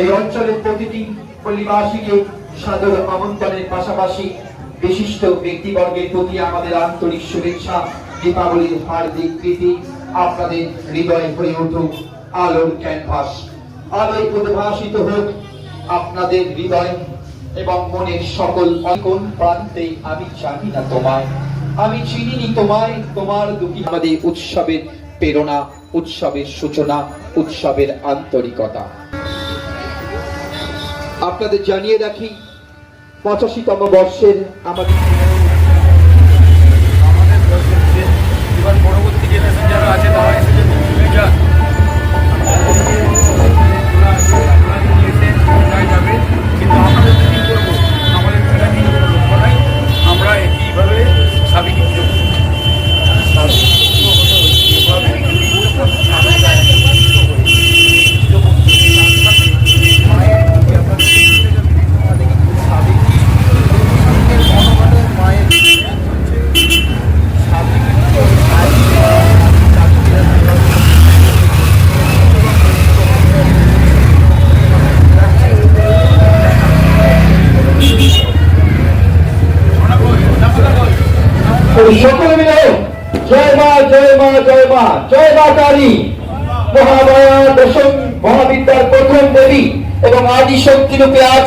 এই অঞ্চলের প্রতিটি পল্লীবাসীকে সাদর আমন্ত্রণের পাশাপাশি বিশিষ্ট ব্যক্তিবর্গের প্রতি আমাদের আন্তরিক শুভেচ্ছা, দীপাবলির হার্দিক প্রীতি আপনাদের হৃদয় হয়ে উঠুক, আলোর ক্যানভাস। আলোয় উদ্ভাসিত হোক আপনাদের হৃদয় এবং মনের সকল কোন প্রান্তে আমি জানি না তোমায়। আমি চিনিনি তোমায়, তোমার দুটি আমাদের উৎসবের প্রেরণা, উৎসবের সূচনা, উৎসবের আন্তরিকতা। আপনাদের জানিয়ে রাখি পঁচাশিতম বর্ষের আমাদের মিলে জয় মা জয় মা জয় মা জয় মা কালী মহামায়া দশম মহাবিদ্যার প্রথম দেবী এবং আদি শক্তি রূপে আজ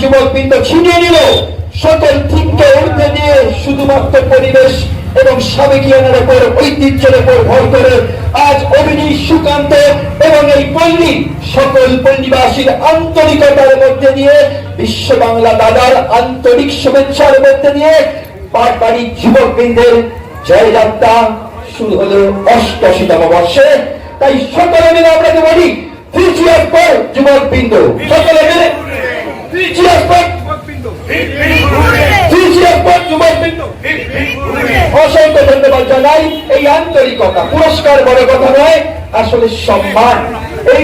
যুবক বৃন্দ ছিনিয়ে নিল। সকল থিমকে উর্ধে দিয়ে শুধুমাত্র পরিবেশ এবং সাবেকিয়ানের উপর ঐতিহ্যের উপর ভর করে আজ অভিনীত সুকান্ত এবং এই পল্লী সকল পল্লীবাসীর আন্তরিকতার মধ্যে দিয়ে বিশ্ব বাংলা দাদার আন্তরিক শুভেচ্ছার মধ্যে দিয়ে পাটবাড়ি যুবকবৃন্দের জয়যাত্রা শুরু হলো অষ্টশীতম বর্ষে। তাই সকলে মিলে আপনাকে বলি জানাই। এই আন্তরিকতা, পুরস্কার বড় কথা নয়, আসলে সম্মান। এই